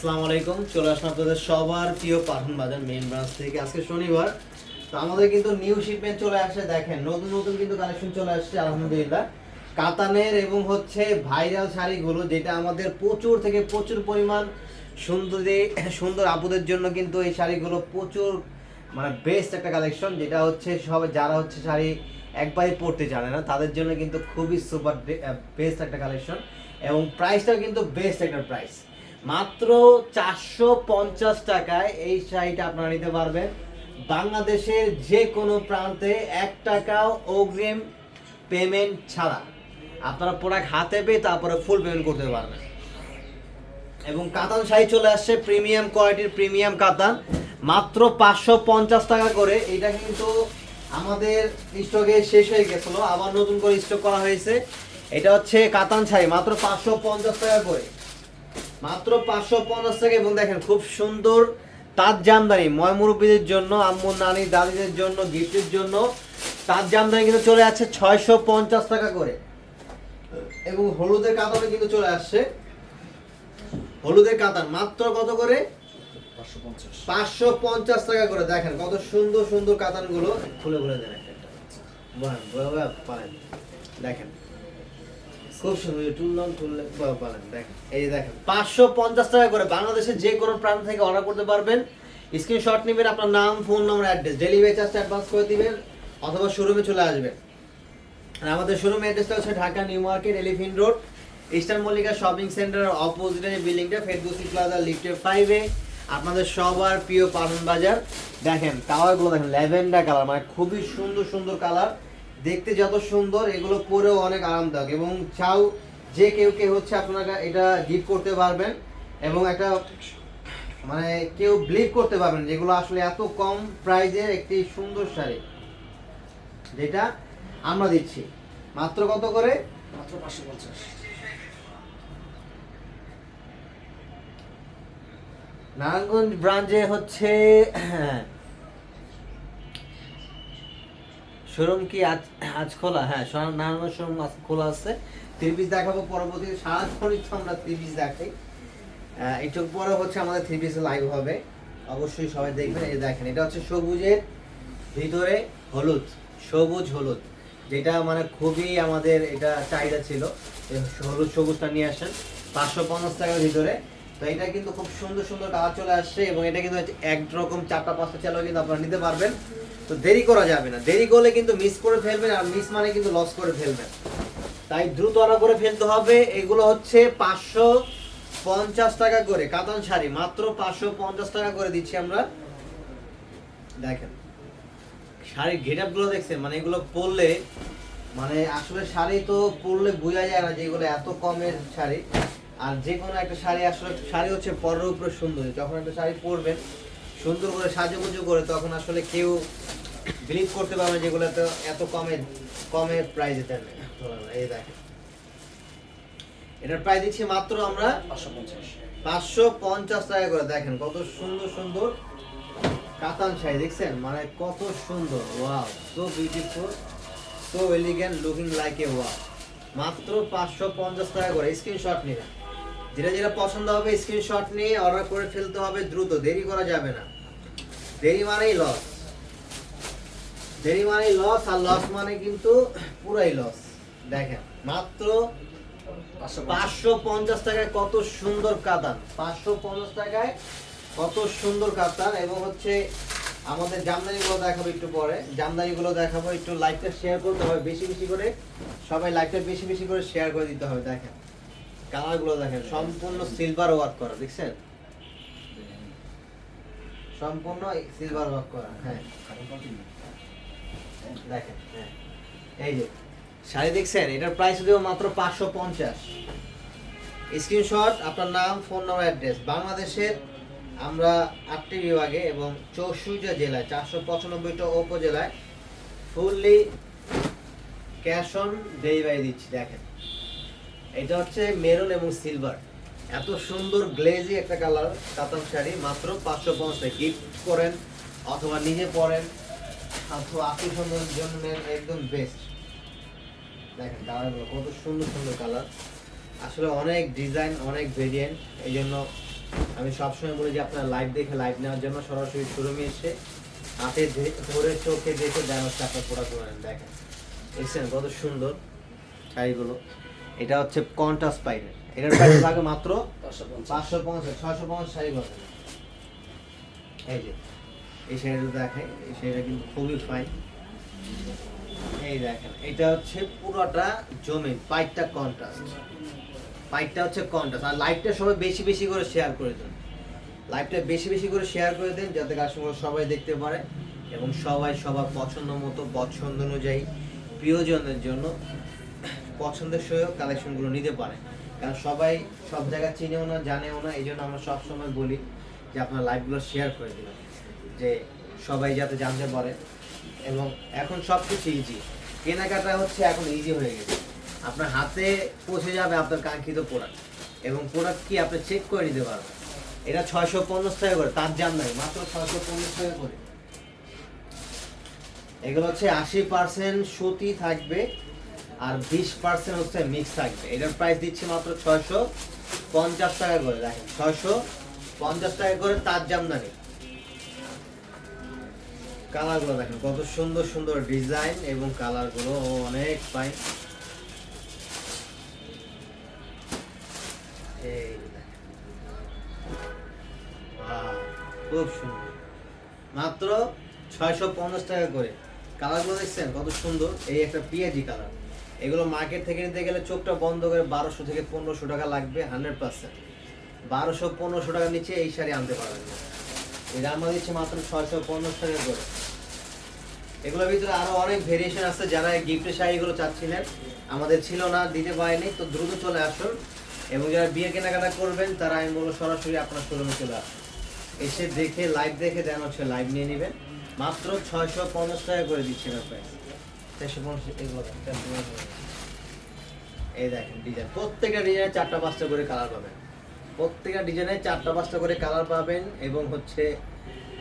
আসসালামু আলাইকুম, চলে আসলাম আপনাদের সবার প্রিয় পাঠান বাজার মেইন ব্রাঞ্চ থেকে। আজকে শনিবার, তো আমাদের কিন্তু নিউ শিপমেন্ট চলে আসে, দেখেন, নতুন নতুন কিন্তু কালেকশন চলে আসছে, আলহামদুলিল্লাহ। কাতানের এবং হচ্ছে ভাইরাল শাড়িগুলো, যেটা আমাদের প্রচুর থেকে প্রচুর পরিমাণ সুন্দরী, সুন্দর আপুদের জন্য কিন্তু এই শাড়িগুলো প্রচুর মানে বেস্ট একটা কালেকশন যেটা হচ্ছে সব যারা হচ্ছে শাড়ি একবারই পড়তে জানে না, তাদের জন্য কিন্তু খুবই সুপার বেস্ট একটা কালেকশন এবং প্রাইসটাও কিন্তু বেস্ট একটা প্রাইস মাত্র চারশো পঞ্চাশ টাকায় এই শাড়িটা আপনারা নিতে পারবেন। বাংলাদেশের যে কোনো প্রান্তে এক টাকাও অগ্রিম পেমেন্ট ছাড়া। আপনারা প্রোডাক্ট হাতে পেয়ে তারপরে ফুল পেমেন্ট করতে পারবেন। এবং কাতান শাড়ি চলে আসছে প্রিমিয়াম কোয়ালিটির প্রিমিয়াম কাতান। মাত্র পাঁচশো পঞ্চাশ টাকা করে। এটা কিন্তু আমাদের স্টকে শেষ হয়ে গেছিল, আবার নতুন করে স্টক করা হয়েছে। এটা হচ্ছে কাতান শাড়ি, মাত্র পাঁচশো পঞ্চাশ টাকা করে। মাত্র পাঁচশো পঞ্চাশ টাকা এবং দেখেন খুব সুন্দর তাঁত জামদানি। ময়মুরব্বীদের জন্য আম্মুর নানি দাদিদের জন্য গিফটের জন্য তাঁত জামদানি কিন্তু চলে যাচ্ছে ছয়শো পঞ্চাশ টাকা করে। এবং হলুদের কাতারে কিন্তু চলে আসছে। হলুদের কাতান মাত্র কত করে? পাঁচশো পঞ্চাশ। টাকা করে। দেখেন কত সুন্দর সুন্দর কাতানগুলো খুলে খুলে দেন একটা দেখেন। খুব সুন্দর টুলন টুললে বলে পারেন দেখেন, এই যে দেখেন, পাঁচশো পঞ্চাশ টাকা করে বাংলাদেশের যে কোনো প্রান্ত থেকে অর্ডার করতে পারবেন। স্ক্রিনশট নেবেন, আপনার নাম ফোন নম্বর অ্যাড্রেস ডেলিভারি চার্জটা অ্যাডভান্স করে দিবেন, অথবা শোরুমে চলে আসবেন। আর আমাদের শোরুম অ্যাড্রেসটা হচ্ছে Dhaka new market elephant road eastern Mallika shopping সেন্টারের অপোজিটে বিল্ডিংটা ফেরদৌসি প্লাজা লিফটের ফাইভে আপনাদের সবার প্রিয় পাঠান বাজার। দেখেন কালারগুলো দেখেন ল্যাভেন্ডার কালার মানে খুবই সুন্দর সুন্দর কালার দেখতে যত সুন্দর এগুলো পরেও অনেক আরামদায়ক। এবং চাও যে কেউ কেউ হচ্ছে আপনারা এটা গিফট করতে পারবেন এবং একটা মানে কেউ বিলিভ করতে পারবেন যেগুলো আসলে এত কম প্রাইজের একটি সুন্দর শাড়ি। যেটা আমরা দিচ্ছি। মাত্র কত করে? মাত্র পাঁচশো পঞ্চাশ। নারায়ণগঞ্জ ব্রাঞ্চে হচ্ছে শোরুম কি আজ আজ খোলা? হ্যাঁ নারায়ণগঞ্জ শোরুম আজ খোলা আছে। থ্রি পিস দেখাবো পরবর্তী সারাক্ষণই তো আমরা থ্রি পিস দেখাই। একটু পরে হচ্ছে আমাদের থ্রি পিস লাইভ হবে। অবশ্যই সবাই দেখবেন। এই দেখেন, এটা হচ্ছে সবুজের ভিতরে হলুদ, সবুজ হলুদ। যেটা মানে খুবই আমাদের এটা চাহিদা ছিল। হলুদ সবুজটা নিয়ে আসেন। পাঁচশো পঞ্চাশ টাকার ভিতরে। তো এটা কিন্তু খুব সুন্দর সুন্দর কালার চলে আসছে এবং এটা কিন্তু একরকম চারটা পাঁচটা চালেও কিন্তু আপনারা নিতে পারবেন। তো দেরি করা যাবে না। দেরি করলে কিন্তু মিস করে ফেলবেন আর মিস মানে কিন্তু লস করে ফেলবেন। তাই দ্রুত অর্ডার করে ফেলতে হবে। এগুলো হচ্ছে পাঁচশো পঞ্চাশ টাকা করে কাতান শাড়ি। মাত্র পাঁচশো পঞ্চাশ টাকা করে দিচ্ছি আমরা। দেখেন, শাড়ির গেটগুলো দেখছেন? মানে এগুলো পরলে মানে আসলে শাড়ি তো পরলে বোঝা যায় না যে এগুলো এত কমের শাড়ি। আর যে কোনো একটা শাড়ি আসলে, শাড়ি হচ্ছে পরের উপরে সুন্দর। যখন একটা শাড়ি পরবেন, সুন্দর করে সাজুগুজু করে, তখন আসলে কেউ বিলিভ করতে পারবে যেগুলো তো এত কমে কমে প্রাইজে দেন এই দেখেন। এটার প্রাইস দিচ্ছি মাত্র আমরা পাঁচশো পঞ্চাশ টাকা করে। দেখেন কত সুন্দর সুন্দর কাতান শাড়ি, দেখছেন? মানে কত সুন্দর। Wow so beautiful so elegant looking like a wow মাত্র পাঁচশো পঞ্চাশ টাকা করে। স্ক্রিনশট নেবেন যেটা যেটা পছন্দ হবে স্ক্রিনশট নিয়ে অর্ডার করে ফেলতে হবে দ্রুত। দেরি করা যাবে না। দেরি মানেই লস দেরি মানেই লস আর লস মানে কিন্তু পুরাই লস দেখেন, মাত্র পাঁচশো পঞ্চাশ টাকায় কত সুন্দর কাতান। পাঁচশো পঞ্চাশ টাকায় কত সুন্দর কাতান এবং হচ্ছে আমাদের জামদানিগুলো দেখাবো একটু পরে। জামদানিগুলো দেখাবো, একটু লাইভটা শেয়ার করতে হবে বেশি বেশি করে। সবাই লাইভটা বেশি বেশি করে শেয়ার করে দিতে হবে, দেখেন। কালারগুলো দেখেন, সম্পূর্ণ সিলভার ওয়ার্ক করা, দেখছেন? সম্পূর্ণ সিলভার ওয়ার্ক করা হ্যাঁ। দেখেন হ্যাঁ। এই যে, শাড়ি দেখছেন? এটার প্রাইস দেবো মাত্র পাঁচশো পঞ্চাশ। স্ক্রিনশট আপনার নাম ফোন নম্বর অ্যাড্রেস বাংলাদেশের আমরা আটটি বিভাগে এবং চৌষট্টিটা জেলায়, চারশো পঁচানব্বইটা উপজেলায় ফুললি ক্যাশ অন ডেলিভারি দিচ্ছি, দেখেন। এটা হচ্ছে মেরুন এবং সিলভার এত সুন্দর গ্লেজি একটা কালার কাতান শাড়ি, মাত্র পাঁচশো পঞ্চাশ। গিফট করেন অথবা নিজে পরেন। অথবা স্বজনের জন্য একদম বেস্ট দেখেন কালারগুলো কত সুন্দর সুন্দর কালার আসলে অনেক ডিজাইন অনেক ভেরিয়েন্ট এই জন্য আমি সবসময় বলি যে আপনার লাইভ দেখে লাইভ নেওয়ার জন্য সরাসরি শোরুমে এসে হাতে ধরে চোখে দেখে দেন হচ্ছে আপনার প্রোডাক্ট নেন দেখেন দেখছেন কত সুন্দর শাড়িগুলো। এটা হচ্ছে কন্টাস পাইনের এটার প্রাইস থাকে মাত্র পাঁচশো পঞ্চাশ। ছয়শো পঞ্চাশ শাড়ি এই যে এই শাড়িটা দেখেন, এই শাড়িটা কিন্তু খুবই ফাইন এই দেখেন, এটা হচ্ছে পুরোটা জমি পাইটটা কন্ট্রাস্ট পাইটটা হচ্ছে কন্ট্রাস্ট আর লাইভটা সবাই বেশি বেশি করে শেয়ার করে দেন। লাইভটা বেশি বেশি করে শেয়ার করে দেন, যাতে কাস্টমার সবাই দেখতে পারে এবং সবাই সবার পছন্দ মতো, পছন্দ অনুযায়ী প্রিয়জনের জন্য পছন্দের সহ কালেকশনগুলো নিতে পারে। কারণ সবাই সব জায়গা চিনেও না, জানেও না এই জন্য আমরা সবসময় বলি যে আপনার লাইভগুলো শেয়ার করে দিবেন যে সবাই যাতে জানতে পারে। এবং এখন সব কিছু ইজি কেনাকাটা হচ্ছে এখন ইজি হয়ে গেছে। আপনার হাতে পৌঁছে যাবে আপনার কাঙ্ক্ষিত প্রোডাক্ট এবং প্রোডাক্ট কি আপনি চেক করে নিতে পারবেন। এটা ছয়শো পঞ্চাশ টাকা করে, তার জাম নাই, মাত্র ছয়শো পঞ্চাশ টাকা করে। এগুলো হচ্ছে আশি পার্সেন্ট সুতি থাকবে আর বিশ পার্সেন্ট হচ্ছে মিক্স থাকবে। এটার প্রাইস দিচ্ছি মাত্র ছয়শো পঞ্চাশ টাকা করে, দেখেন, ছয়শো পঞ্চাশ টাকা করে তার জামদানি কালারগুলো দেখেন, কত সুন্দর সুন্দর ডিজাইন এবং কালারগুলো অনেক ফাইন খুব সুন্দর। মাত্র ছয়শো পঞ্চাশ টাকা করে। কালারগুলো দেখছেন, কত সুন্দর। এই একটা পিএজি কালার। এগুলো মার্কেট থেকে নিতে গেলে চোখটা বন্ধ করে বারোশো থেকে পনেরোশো টাকা লাগবে হান্ড্রেড পার্সেন্ট বারোশো পনেরোশো টাকার নিচে এই শাড়ি আনতে পারবেন। এটা আমরা দিচ্ছি মাত্র ছয়শো পঞ্চাশ টাকা করে। এগুলোর ভিতরে আরও অনেক ভেরিয়েশন আছে যারা গিফটের শাড়িগুলো চাচ্ছিলেন। আমাদের ছিল না, দিতে পারেনি, তো দ্রুত চলে আসুন। এবং যারা বিয়ে কেনাকাটা করবেন, তারা আমি বলব সরাসরি আপনার শোরুমে চলে আসুন। এসে দেখে লাইভ দেখে দেন হচ্ছে লাইভ নিয়ে নেবেন। মাত্র ছয়শো পঞ্চাশ টাকা করে দিচ্ছি না প্রাইস ছয়শো পঞ্চাশ। এই দেখেন ডিজাইন প্রত্যেকটা ডিজাইনে চারটা, পাঁচটা করে কালার পাবেন। প্রত্যেকটা ডিজাইনে চারটা, পাঁচটা করে কালার পাবেন এবং হচ্ছে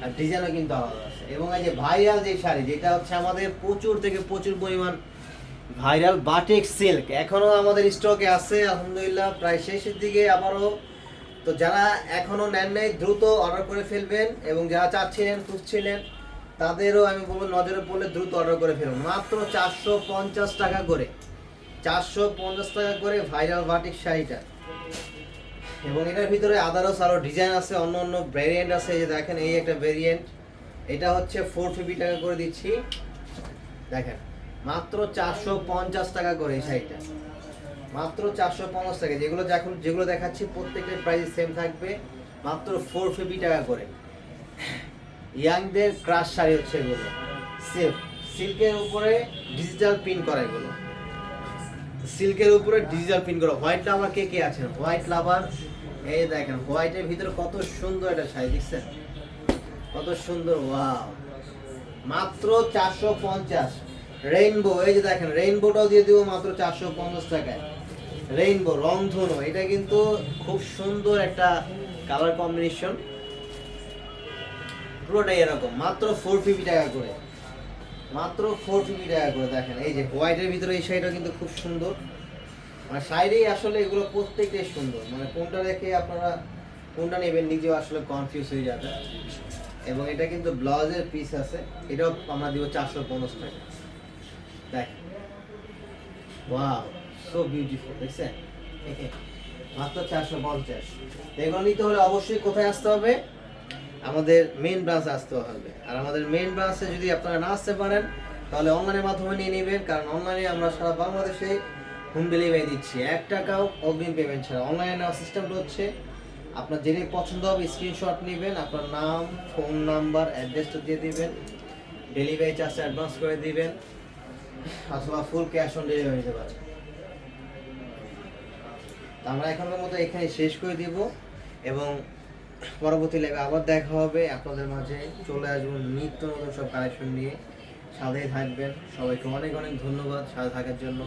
আর ডিজাইনও কিন্তু আলাদা আছে। এবং এই যে ভাইরাল যে শাড়ি, যেটা হচ্ছে আমাদের প্রচুর থেকে প্রচুর পরিমাণ ভাইরাল বাটিক সিল্ক এখনও আমাদের স্টকে আছে, আলহামদুলিল্লাহ, প্রায় শেষের দিকে আবারও। তো যারা এখনও নেন নাই, দ্রুত অর্ডার করে ফেলবেন এবং যারা চাচ্ছিলেন, খুঁজছিলেন, তাদেরও আমি বলব, নজরে পড়লে দ্রুত অর্ডার করে ফেলুন। মাত্র চারশো পঞ্চাশ টাকা করে, চারশো পঞ্চাশ টাকা করে ভাইরাল বাটিক শাড়িটা। এবং এটার ভিতরে আদারস আরও ডিজাইন আছে, অন্য অন্য ভেরিয়েন্ট আছে যে দেখেন, এই একটা ভেরিয়েন্ট এটা হচ্ছে ফোর ফিফটি টাকা করে দিচ্ছি। দেখেন, মাত্র চারশো পঞ্চাশ টাকা করে এই শাড়িটা। মাত্র চারশো পঞ্চাশ টাকা। যেগুলো এখন যেগুলো দেখাচ্ছি, প্রত্যেকটার প্রাইস সেম থাকবে, মাত্র ফোর ফিফটি টাকা করে। ইয়াংদের ক্রাশ শাড়ি হচ্ছে এগুলো। সিল্ক সিল্কের উপরে ডিজিটাল প্রিন্ট করা এগুলো। সিল্কের উপরে ডিজিটাল প্রিন্ট করা। হোয়াইট লাভার কে কে আছেন? হোয়াইট লাভার এই দেখেন হোয়াইটের ভিতরে কত সুন্দর একটা শাড়ি, দেখছেন? কত সুন্দর ওয়াও মাত্র চারশো পঞ্চাশ। রেইনবো এই যে দেখেন রেইনবোটাও দিয়ে দিব মাত্র চারশো পঞ্চাশ টাকায়। রেইনবো রং রংধনু, এটা কিন্তু খুব সুন্দর একটা কালার কম্বিনেশন পুরোটাই এরকম, মাত্র ফোর ফিফটি টাকা করে। মাত্র ফোর ফিফটি টাকা করে দেখেন। এই যে হোয়াইটের ভিতরে এই শাড়িটা কিন্তু খুব সুন্দর। মানে শাড়ি আসলে এগুলো প্রত্যেকটাই সুন্দর। মানে কোনটা রেখে আপনারা, কোনটা নেবেন নিজেও আসলে কনফিউজ হয়ে যাবে এবং এটা কিন্তু ব্লাউজের পিস আছে। এটাও আমরা দিব চারশো পঞ্চাশ টাকা। দেখ ওয়াও সো বিউটিফুল দেখছেন? মাত্র চারশো পঞ্চাশ। এগুলো নিতে হলে অবশ্যই কোথায় আসতে হবে? আমাদের মেন ব্রাঞ্চ আসতে হবে। আর আমাদের মেন ব্রাঞ্চে যদি আপনারা না আসতে পারেন, তাহলে অনলাইনের মাধ্যমে নিয়ে নেবেন, কারণ অনলাইনে আমরা সারা বাংলাদেশে হোম ডেলিভারি দিচ্ছি। এক টাকাও অগ্রিম পেমেন্ট ছাড়া। অনলাইনে নেওয়ার সিস্টেমটা হচ্ছে, আপনার যেটাই পছন্দ হবে স্ক্রিনশট নেবেন, আপনার নাম ফোন নাম্বার অ্যাড্রেসটা দিয়ে দিবেন ডেলিভারি চার্জটা অ্যাডভান্স করে দিবেন, অথবা ফুল ক্যাশ অন ডেলিভারি নিতে পারেন আমরা এখনকার মতো এখানে শেষ করে দিব, এবং পরবর্তী লাইভে আবার দেখা হবে। আপনাদের মাঝে চলে আসব নিত্য নতুন সব কালেকশন নিয়ে। সাথেই থাকবেন। সবাইকে অনেক অনেক ধন্যবাদ সাথে থাকার জন্য।